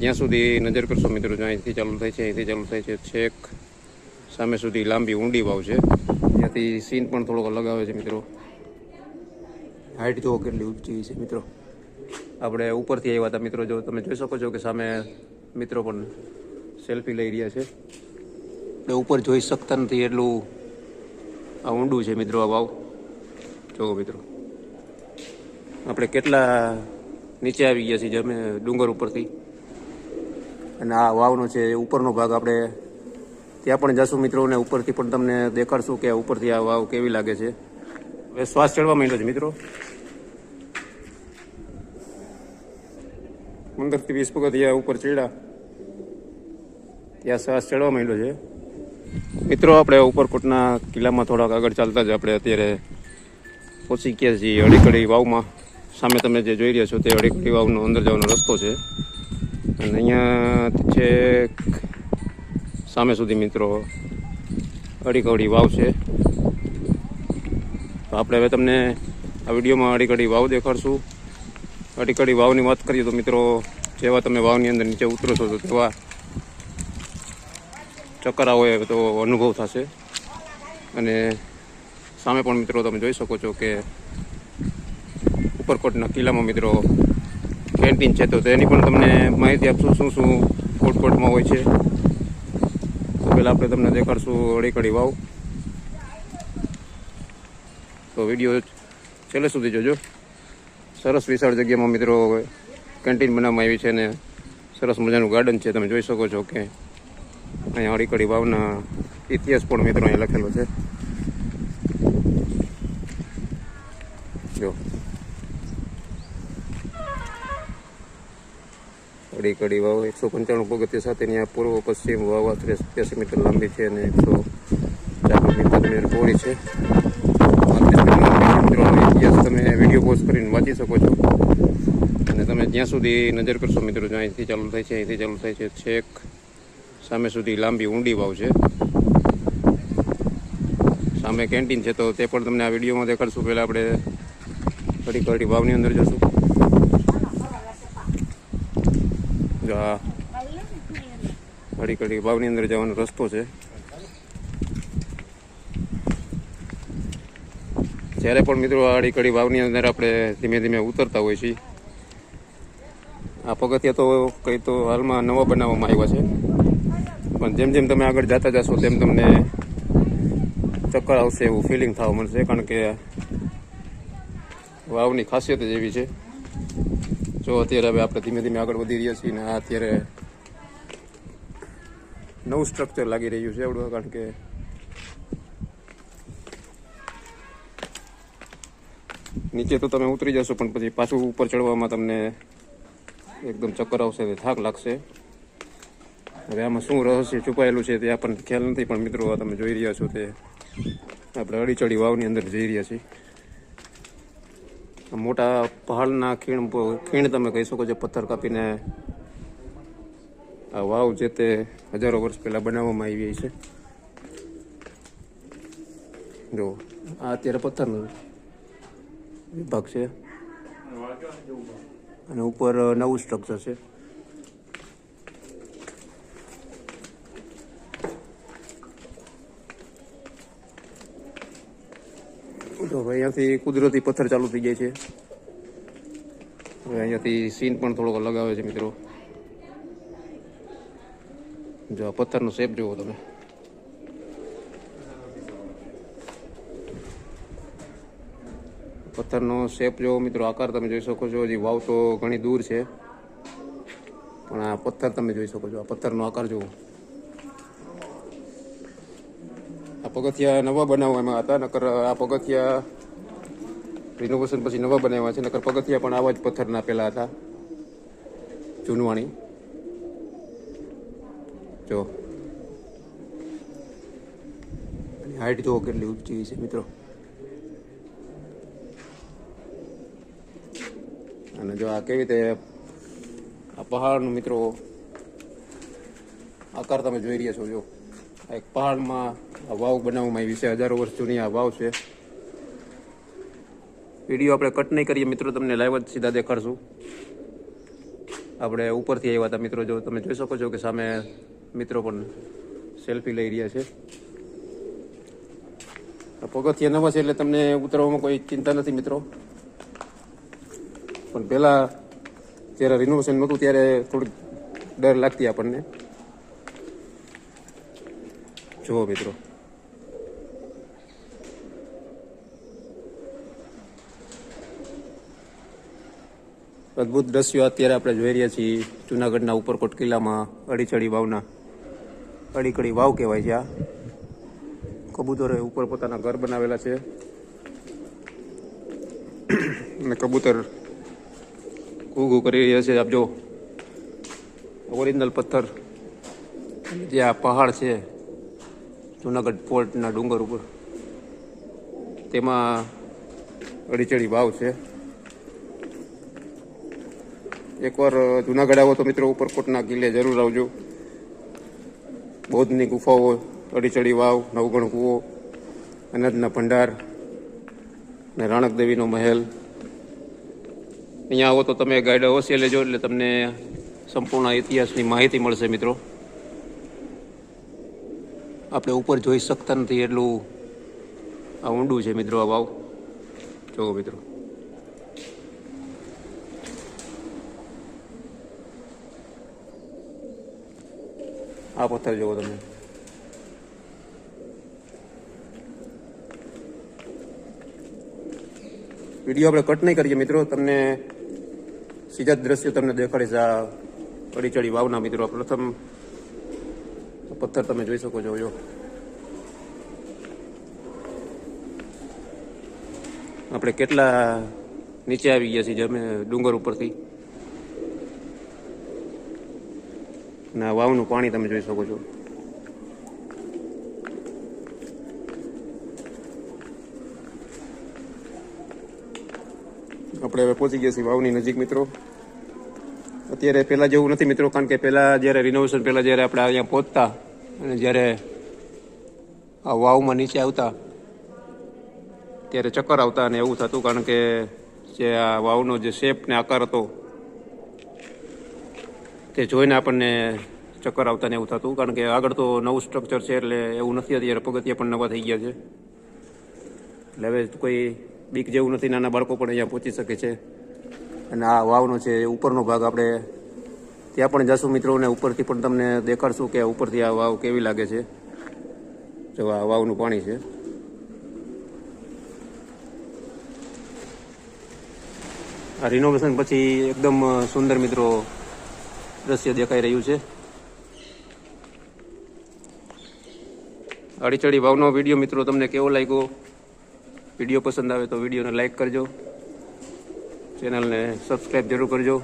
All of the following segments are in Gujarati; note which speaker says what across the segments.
Speaker 1: જ્યાં સુધી નજર કરશો મિત્રો જો અહીંથી ચાલુ થાય છે, અહીંથી ચાલુ થાય છે. છેક સામે સુધી લાંબી ઊંડી વાવ છે. ત્યાંથી સીન પણ થોડોક અલગ આવે છે મિત્રો. હાઈટ જુઓ કેટલી ઊંચી છે મિત્રો. આપણે ઉપરથી આવ્યા હતા મિત્રો, જો તમે જોઈ શકો છો કે સામે મિત્રો પણ સેલ્ફી લઈ રહ્યા છે. એટલે ઉપર જોઈ શકતા નથી એટલું આ ઊંડું છે મિત્રો આ વાવ. જુઓ મિત્રો. આપણે કેટલા નીચે આવી ગયા છીએ જમે ડુંગર ઉપરથી. અને આ વાવનો છે ઉપરનો ભાગ આપણે ત્યાં પણ જશું મિત્રોને ઉપરથી પણ તમને દેખાડશું કે ઉપરથી આ વાવ કેવી લાગે છે. હવે શ્વાસ ચડવા માંડ્યો છે મિત્રો. પંદરથી વીસ પગથિયા ઉપર ચડ્યા. ત્યાં શ્વાસ ચડવા માંડ્યો છે. મિત્રો, આપણે ઉપરકોટના કિલ્લામાં થોડાક આગળ ચાલતા જ આપણે અત્યારે પહોંચી ગયા છીએ અડીકડી વાવમાં. સામે તમે જે જોઈ રહ્યા છો તે અડીકડી વાવનો અંદર જવાનો રસ્તો છે. અને અહીંયા છે સામે સુધી મિત્રો અડીકડી વાવ છે તો આપણે હવે તમને આ વિડીયોમાં અડીકડી વાવ દેખાડશું. અડીકડી વાવની વાત કરીએ તો મિત્રો, જેવા તમે વાવની અંદર નીચે ઉતરો છો તો તેવા ચક્કર આવે તો અનુભવ થશે. અને સામે પણ મિત્રો તમે જોઈ શકો છો કે ઉપરકોટના કિલ્લામાં મિત્રો કેન્ટીન છે, તો તેની પણ તમને માહિતી આપશું શું શું ફૂડ કોર્ટમાં હોય છે. તો પહેલાં આપણે તમને દેખાડશું અડીકડી વાવ. તો વીડિયો છેલ્લે સુધી જોજો. સરસ વિશાળ જગ્યામાં મિત્રો કેન્ટીન બનાવવામાં આવી છે અને સરસ મજાનું ગાર્ડન છે, તમે જોઈ શકો છો કે અહીંયા અડીકડી વાવના ઇતિહાસ પણ મિત્રો અહીંયા લખેલો છે. અડી કડી વાવ એકસો પંચાણું પગથિયા સાથેની આ પૂર્વ પશ્ચિમ વાવ આશરે સત્યાસી મીટર લાંબી છે અને એકસો ચાલીસ મીટર પહોળી છે. ઇતિહાસ તમે વીડિયો પોસ્ટ કરીને વાંચી શકો છો. અને તમે જ્યાં સુધી નજર કરશો મિત્રો જો અહીંથી ચાલુ થાય છે, અહીંથી ચાલુ થાય છે. છેક સામે સુધી લાંબી ઊંડી વાવ છે. સામે કેન્ટીન છે, તો તે પણ તમને આ વિડીયોમાં દેખાડશું. પહેલાં આપણે કડી કડી વાવની અંદર જશું જો આ ઘડી કડી વાવની અંદર જવાનો રસ્તો છે. જ્યારે પણ મિત્રો આડી અડીકડી વાવની અંદર આપણે ધીમે ધીમે ઉતરતા હોઈએ છીએ. આ પગથિયા તો કંઈ તો હાલમાં નવા બનાવવામાં આવ્યા છે. પણ જેમ જેમ તમે આગળ જતા જશો તેમ તમને ચક્કર આવશે એવું ફિલિંગ થવા મળશે, કારણ કે વાવની ખાસિયત જ એવી છે. જો અત્યારે હવે આપણે ધીમે ધીમે આગળ વધી રહ્યા છીએ ને આ અત્યારે નવું સ્ટ્રક્ચર લાગી રહ્યું છે આવડું, કારણ કે નીચે તો તમે ઉતરી જશો, પણ પછી પાછું ઉપર ચડવામાં તમને એકદમ ચક્કર આવશે થાક લાગશે. હવે આમાં શું રહસ્ય છુપાયેલું છે તે આપણને ખ્યાલ નથી, પણ મિત્રો તમે જોઈ રહ્યા છો તે. આપણે અડીચડી વાવની અંદર જઈ રહ્યા છીએ. મોટા પહાડના ખીણ ખીણ તમે કહી શકો છો, પથ્થર કાપીને આ વાવ જે તે હજારો વર્ષ પહેલાં બનાવવામાં આવી છે. જો, આ અત્યારે પથ્થરનો વિભાગ છે. અને ઉપર નવું સ્ટ્રક્ચર છે. તો અહીંયાથી કુદરતી પથ્થર ચાલુ થઈ જાય છે. અહીંયાથી સીન પણ થોડોક અલગ આવે છે મિત્રો. જો પથ્થરનો શેપ જુઓ તમે. પથ્થરનો શેપ જો મિત્રો, આકાર તમે જોઈ શકો છો, હજી વાવ તો ઘણી દૂર છે. પણ આ પથ્થર તમે જોઈ શકો છો, આ પથ્થરનો આકાર જુઓ આ પગથિયા નવા બનાવવામાં હતા, નકર આ પગથિયા રિનોવેશન પછી નવા બનાવ્યા છે, નકર પગથિયા પણ આવા જ પથ્થરના પહેલા હતા. જૂનવાણી. જો. હાઈટ જુઓ કેટલી ઊંચી છે મિત્રો. અને જો આ કેવી રીતે આ પહાડનું મિત્રો આકાર તમે જોઈ રહ્યા છો, જો. એક પહાડમાં આ વાવ બનાવવામાં આવી છે. હજારો વર્ષ જૂની આ વાવ છે. વીડિયો આપણે કટ નહીં કરીએ મિત્રો, તમને લાઈવ જ સીધા દેખાડશું. આપણે ઉપરથી આવ્યા હતા મિત્રો, જો તમે જોઈ શકો છો કે સામે મિત્રો પણ સેલ્ફી લઈ રહ્યા છે. પગથિયા નવા છે એટલે તમને ઉતરવામાં કોઈ ચિંતા નથી મિત્રો. પણ પહેલાં જ્યારે રિનોવેશન નહોતું ત્યારે થોડીક ડર લાગતી આપણને. જુઓ મિત્રો. અદ્ભુત દ્રશ્યો અત્યારે આપણે જોઈ રહ્યા છીએ. જુનાગઢના ઉપરકોટ કિલ્લામાં અડીચડી વાવના, અડીકડી વાવ કહેવાય છે આ. કબૂતરે ઉપર પોતાના ઘર બનાવેલા છે. અને કબૂતર ઘૂ કરી રહ્યા છે. આપ જો, ઓરિજિનલ પથ્થર. જે આ પહાડ છે જુનાગઢ ફોર્ટના ડુંગર ઉપર. તેમાં અડીચડી વાવ છે. એકવાર જુનાગઢ આવો તો મિત્રો ઉપરકોટના કિલ્લે જરૂર આવજો. બૌદ્ધની ગુફાઓ, અડીચડી વાવ, નવગણ કૂવો, અનાજના ભંડાર ને રાણકદેવીનો મહેલ. અહીંયા આવો તો તમે ગાઈડ અવશ્ય લેજો એટલે તમને સંપૂર્ણ ઇતિહાસની માહિતી મળશે મિત્રો. આપણે ઉપર જોઈ શકતા નથી એટલું આ ઊંડું છે મિત્રો આ વાવ. જુઓ મિત્રો. આ પથ્થર જુઓ તમે. વીડિયો આપણે કટ નહીં કરીએ મિત્રો, તમને સીધા દ્રશ્યો તમને દેખાડીશ આ અડીચડી વાવના મિત્રો. પ્રથમ પથ્થર તમે જોઈ શકો છો, જો. આપણે કેટલા નીચે આવી ગયા છીએ જમે ડુંગર ઉપરથી. ના વાવનું પાણી તમે જોઈ શકો છો. આપણે હવે પહોંચી ગયા છીએ વાવની નજીક, મિત્રો. અત્યારે પહેલાં જેવું નથી, મિત્રો, કારણ કે પહેલાં જ્યારે રિનોવેશન પહેલાં જ્યારે આપણે અહીંયા પહોંચતા અને જ્યારે આ વાવમાં નીચે આવતા, ત્યારે ચક્કર આવતા અને એવું થતું, કારણ કે જે આ વાવનો જે શેપ ને આકાર હતો, તે જોઈને આપણને ચક્કર આવતા ને એવું થતું, કારણ કે આગળ તો નવું સ્ટ્રક્ચર છે એટલે એવું નથી અત્યારે, પગથિયા પણ નવા થઈ ગયા છે. એટલે હવે કોઈ બીક જેવું નથી, નાના બાળકો પણ અહીંયા પહોંચી શકે છે. અને આ વાવનો છે ઉપરનો ભાગ આપણે ત્યાં પણ જશું મિત્રોને, ઉપરથી પણ તમને દેખાડશું કે ઉપરથી આ વાવ કેવી લાગે છે. જો આ વાવનું પાણી છે. આ રિનોવેશન પછી એકદમ સુંદર મિત્રો દ્રશ્ય દેખાઈ રહ્યું છે. અડીચડી વાવનો વીડિયો મિત્રો તમને કેવો લાગ્યો? વીડિયો પસંદ આવે તો વિડીયોને લાઈક કરજો. ચેનલને સબસ્ક્રાઈબ જરૂર કરજો.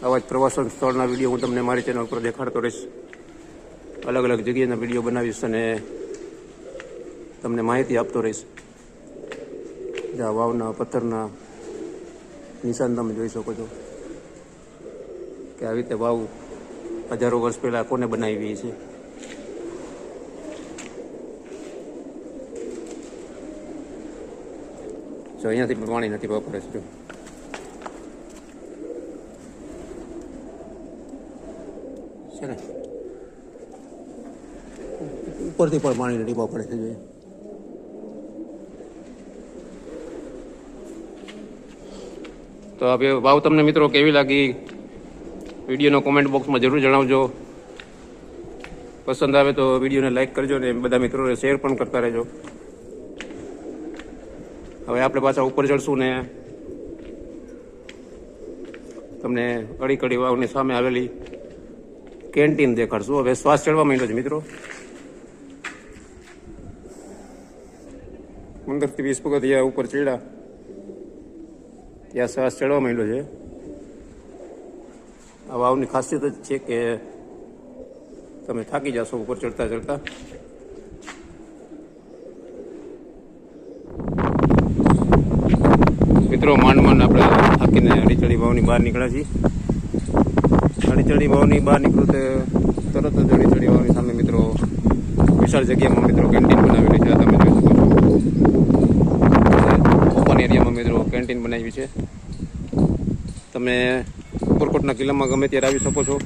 Speaker 1: આવા જ પ્રવાસન સ્થળના વીડિયો હું તમને મારી ચેનલ પર દેખાડતો રહીશ. અલગ અલગ જગ્યાના વીડિયો બનાવીશ અને તમને માહિતી આપતો રહીશ. જ્યાં વાવના, પથ્થરના નિશાન તમે જોઈ શકો છો કે આવી રીતે વાવ હજારો વર્ષ પહેલાં કોને બનાવી છે. જો અહીંયાથી પાણી નથી વાપરે છે, જો છે ને ઉપરથી પણ પાણી ટીપા પડે છે તો બે વાવ તમને મિત્રો કેવી લાગી? વિડીયોનો કોમેન્ટ બોક્સમાં જરૂર જણાવજો. પસંદ આવે તો વિડીયોને લાઈક કરજો ને બધા મિત્રોને શેર પણ કરતા રહેજો. હવે આપણે પાછા ઉપર ચડશું ને તમને અડી કડી વાવની સામે આવેલી કેન્ટીન દેખાડશું. હવે શ્વાસ ચડવા માંડ્યો છે મિત્રો. પંદરથી વીસ પગથિયા ઉપર ચડ્યા. ત્યાં શ્વાસ ચડવા માંડ્યો છે. આ વાવની ખાસિયત જ છે કે તમે થાકી જશો ઉપર ચડતા ચડતા. મિત્રો માંડ માંડ આપણે થાકીને અડીચડી વાવની બહાર નીકળ્યા છીએ. અડીચડી વાવની બહાર નીકળું તો તરત જ અડીચડી વાવની સામે મિત્રો વિશાળ જગ્યામાં મિત્રો કેન્ટીન બનાવેલી છે. તમે જોઈ શકો ઓપન એરિયામાં મિત્રો કેન્ટીન બનાવી છે. તમે ઉપરકોટના કિલ્લામાં ગમે ત્યારે આવી શકો છો.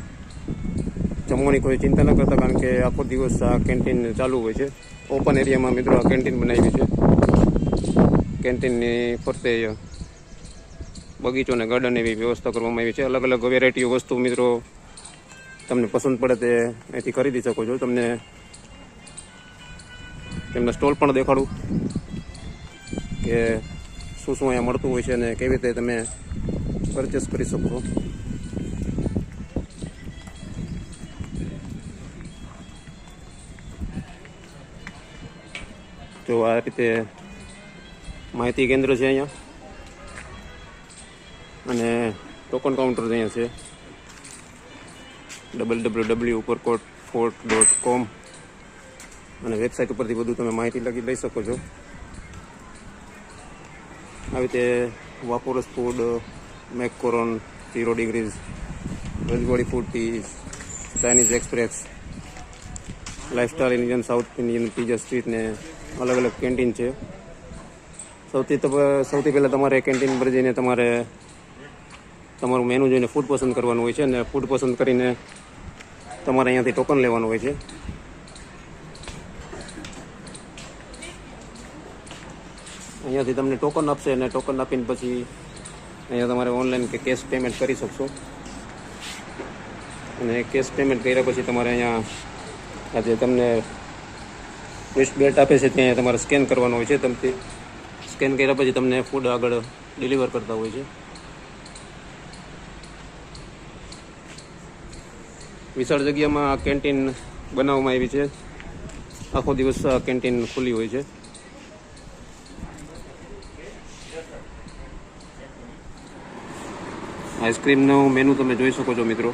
Speaker 1: જમવાની કોઈ ચિંતા ન કરતા, કારણ કે આખો દિવસ આ કેન્ટીન ચાલુ હોય છે. ઓપન એરિયામાં મિત્રો આ કેન્ટીન બનાવી છે. કેન્ટીનની ફરતે બગીચો અને ગાર્ડન એવી વ્યવસ્થા કરવામાં આવી છે. અલગ અલગ વેરાયટીઓ વસ્તુ મિત્રો તમને પસંદ પડે તે અહીંથી ખરીદી શકો છો. તમને તેમના સ્ટોલ પણ દેખાડું કે શું શું અહીંયા મળતું હોય છે અને કેવી રીતે તમે પરચેસ કરી શકો તો આ રીતે માહિતી કેન્દ્ર છે અહીંયા અને ટોકન કાઉન્ટર અહીંયા છે. Double W W Uparkot fort dot com અને વેબસાઇટ ઉપરથી બધું તમે માહિતી લગી લઈ શકો છો. આવી રીતે વાપોરસ ફૂડ મેકકોરોન zero degrees Rajwadi food T Chinese express lifestyle Indian South Indian pizza street ને અલગ અલગ કેન્ટીન છે. સૌથી સૌથી પહેલાં તમારે કેન્ટીન પર જઈને તમારે તમારું મેનુ જોઈને ફૂડ પસંદ કરવાનું હોય છે અને ફૂડ પસંદ કરીને તમારે અહીંયાથી ટોકન લેવાનું હોય છે. અહીંયાથી તમને ટોકન આપશે અને ટોકન આપીને પછી અહીંયા તમારે ઓનલાઈન કે કેશ પેમેન્ટ કરી શકશો. અને કેશ પેમેન્ટ કર્યા પછી તમારે અહીંયા આજે તમને રિસ્ટ બેલ્ટ આપે છે ત્યાં તમારે સ્કેન કરવાનું હોય છે. તમે સ્કેન કર્યા પછી તમને ફૂડ આગળ ડિલિવર કરતા હોય છે. વિશાળ જગ્યામાં કેન્ટીન બનાવવામાં આવી છે. આખો દિવસ કેન્ટીન ખુલ્લી હોય છે. આઈસ્ક્રીમનું મેનુ તમે જોઈ શકો છો મિત્રો.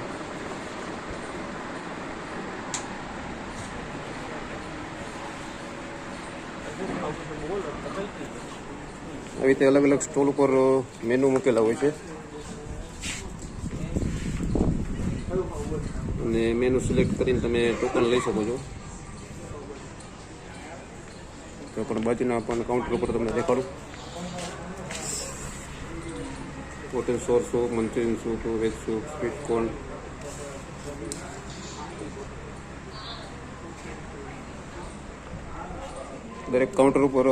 Speaker 1: આવી રીતે અલગ અલગ સ્ટોલ ઉપર મેનુ મૂકેલા હોય છે. અને મેનુ સિલેક્ટ કરીને તમે ટોકન લઈ શકો છો. તો પણ બાજુના પણ કાઉન્ટર ઉપર તમને દેખાડું. Hotel sour soup Manchurian soup veg soup sweet corn દરેક કાઉન્ટર ઉપર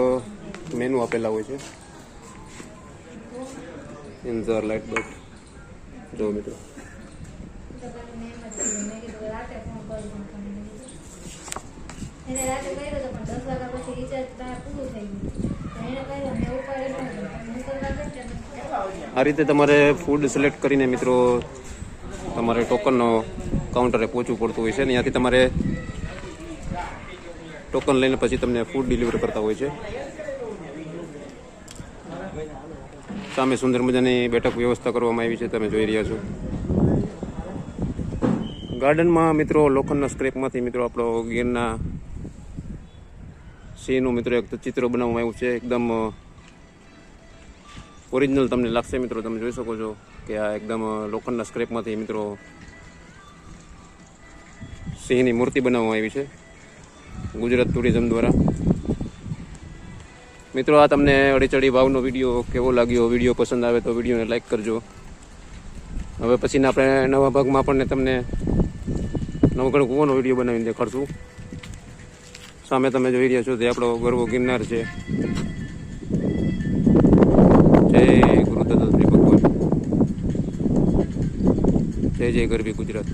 Speaker 1: મેનુ આપેલા હોય છે. ઇન્ઝર લાઇટ બટ જો મિત્રો.
Speaker 2: રાતે કર્યો તો પણ દસ વાગ્યા પછી રિચાર્જ થઈ ગયું.
Speaker 1: આ રીતે તમારે ફૂડ સિલેક્ટ કરીને મિત્રો તમારે ટોકનનો કાઉન્ટરે પહોંચવું પડતું હોય છે ને ત્યાંથી તમારે ટોકન લઈને પછી તમને ફૂડ ડિલિવર કરતા હોય છે. સામે સુંદર મજાની બેઠક વ્યવસ્થા કરવામાં આવી છે, તમે જોઈ રહ્યા છો. ગાર્ડનમાં મિત્રો લોખંડના સ્ક્રેપમાંથી મિત્રો આપણો ગીરના સિંહનું મિત્રો એક ચિત્ર બનાવવામાં આવ્યું છે, એકદમ ઓરિજિનલ તમને લાગશે મિત્રો, તમે જોઈ શકો છો કે આ એકદમ લોખંડના સ્ક્રેપમાંથી મિત્રો સિંહની મૂર્તિ બનાવવામાં આવી છે, ગુજરાત ટુરિઝમ દ્વારા. મિત્રો, આ તમને અડીચડી ભાવનો વીડિયો કેવો લાગ્યો? વીડિયો પસંદ આવે તો વિડીયોને લાઈક કરજો. હવે પછીના આપણે નવા ભાગમાં આપણને તમને નવગણ કૂવાનો વીડિયો બનાવીને દેખાડશું. સામે તમે જોઈ રહ્યા છો તે આપણો ગરવો ગિરનાર છે. જય ગુરુદાદા ભગવાન. જય જય ગરવી ગુજરાત.